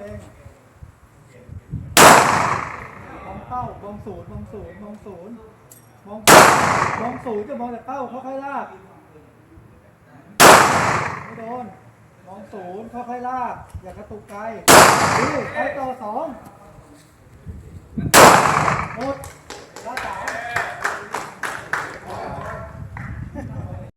เองมองเป้า มองศูนย์ มองศูนย์ มองศูนย์ มองมองศูนย์จะมองแต่เป้าเขาค่อยลากไม่โดน มองศูนย์เขาค่อยลาก อย่ากระตุกไกลนี่ไปต่อสองหมด